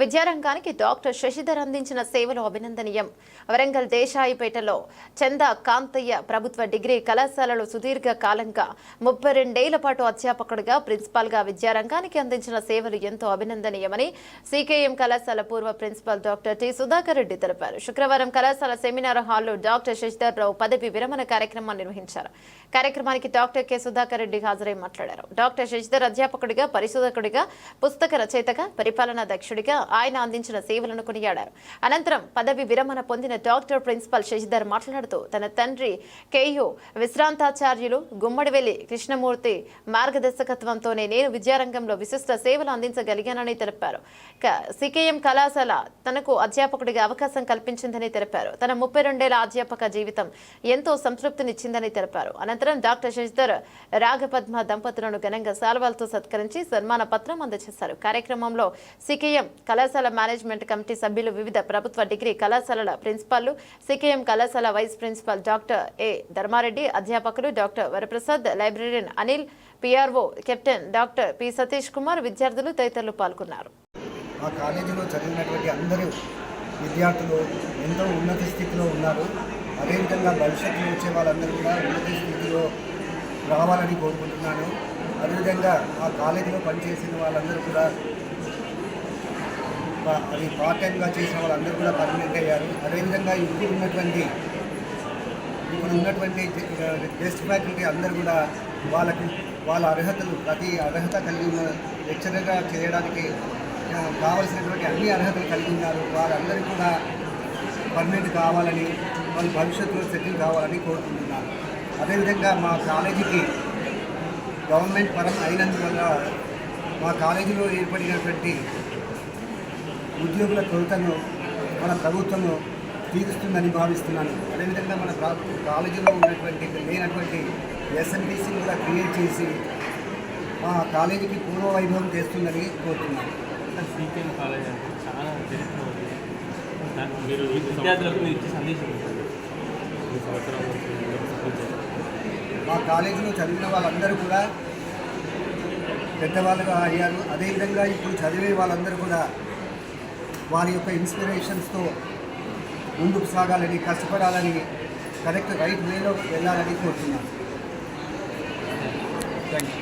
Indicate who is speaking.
Speaker 1: విద్యారంగానికి డాక్టర్ శశిధర్ అందించిన సేవలు అభినందనీయం. వరంగల్ దేశాయిపేటలో చందా కాంతయ్య ప్రభుత్వ డిగ్రీ కళాశాలలో సుదీర్ఘ కాలంగా ముప్పై రెండేళ్ళ పాటు అధ్యాపకుడిగా ప్రిన్సిపాల్గా విద్యారంగానికి అందించిన సేవలు ఎంతో అభినందనీయమని సీకేఎం కళాశాల పూర్వ principal doctor T Sudhakar Reddy తెలిపారు. శుక్రవారం కళాశాల సెమినార్ హాల్లో డాక్టర్ శశిధర్ రావు పదవి విరమణ కార్యక్రమాన్ని నిర్వహించారు. కార్యక్రమానికి డాక్టర్ కె సుధాకర్ రెడ్డి హాజరై మాట్లాడారు. డాక్టర్ శశిధర్ అధ్యాపకుడిగా పరిశోధకుడిగా పుస్తక రచయితగా పరిపాలనా దక్షుడిగా ఆయన అందించిన సేవలను కొనియాడారు. అనంతరం పదవి విరమణ పొందిన డాక్టర్ ప్రిన్సిపల్ శశిధర్ మాట్లాడుతూ తన తండ్రి కేయు విశ్రాంతాచార్యులు గుమ్మడివెల్లి కృష్ణమూర్తి మార్గదర్శకత్వంతోనే నేను విద్యారంగంలో విశిష్ట సేవలు అందించగలిగానని తెలిపారు. సికేఎం కళాశాల తనకు అధ్యాపకుడిగా అవకాశం కల్పించిందని తెలిపారు. తన ముప్పై రెండేళ్ళ అధ్యాపక జీవితం ఎంతో సంతృప్తినిచ్చిందని తెలిపారు. అనంతరం డాక్టర్ శశిధర్ రాగపద్మ దంపతులను ఘనంగా శాల్వాలతో సత్కరించి సన్మాన పత్రం అందజేశారు. కార్యక్రమంలో సికేఎం కళాశాల మేనేజ్మెంట్ కమిటీ సభ్యులు వివిధ ప్రభుత్వ డిగ్రీ కళాశాలల ప్రిన్సిపాల్లు సికేఎం కళాశాల vice principal doctor A Dharma Reddy అధ్యాపకులు doctor Varaprasad librarian Anil PRO captain doctor P Satish Kumar విద్యార్థులు తదితరులు పాల్గొన్నారు.
Speaker 2: మా కాలేజీలో చదివినటువంటి అందరూ విద్యార్థులు ఎంతో ఉన్నత స్థితిలో ఉన్నారు. అదేవిధంగా భవిష్యత్తులో వచ్చే వాళ్ళందరూ కూడా ఉన్నత స్థితిలో రావాలని కోరుకుంటున్నాను. అదేవిధంగా మా కాలేజీలో పనిచేసిన వాళ్ళందరూ కూడా అది పార్ట్ టైంగా చేసిన వాళ్ళందరూ కూడా పర్మనెంట్ అయ్యారు. అదేవిధంగా ఇప్పుడు ఉన్నటువంటి ఇప్పుడు ఉన్నటువంటి టెస్ట్ ఫ్యాకల్టీ అందరూ కూడా వాళ్ళకి వాళ్ళ అర్హతలు ప్రతి అర్హత కలిగి ఉన్న లెక్చరర్గా చేయడానికి కావలసినటువంటి అన్ని అర్హతలు కలిగి ఉన్నారు. వారందరూ కూడా పర్మనెంట్ కావాలని వాళ్ళు భవిష్యత్తులో సెటిల్ కావాలని కోరుకుంటున్నారు. అదేవిధంగా మా కాలేజీకి గవర్నమెంట్ పరం అయినందువల్ల మా కాలేజీలో ఏర్పడినటువంటి ఉద్యోగుల కొరతను మన ప్రభుత్వము తీరుస్తుందని భావిస్తున్నాను. అదేవిధంగా మన కాలేజీలో ఉన్నటువంటి లేనటువంటి ఎస్ఎన్టీసీని కూడా క్రియేట్ చేసి మా కాలేజీకి పూర్వ వైభవం తెస్తుందని కోరుతున్నాను.
Speaker 3: సీకేఎం కాలేజ్ అంటే చాలా చరిత్ర ఉంది. దానికి మీరు విద్యార్థులకు మీరు ఇచ్చే సందేశం ఉంటుంది ఈ సంవత్సరం మీకు సపోర్ట్ చేస్తారు.
Speaker 2: మా కాలేజీలో చదివిన వాళ్ళందరూ కూడా పెద్దవాళ్ళుగా అయ్యారు. అదేవిధంగా ఇప్పుడు చదివే వాళ్ళందరూ కూడా వారి యొక్క ఇన్స్పిరేషన్స్తో ముందుకు సాగాలని కష్టపడాలని కరెక్ట్ రైట్ వేలో వెళ్ళాలని కోరుతున్నాను. Thank you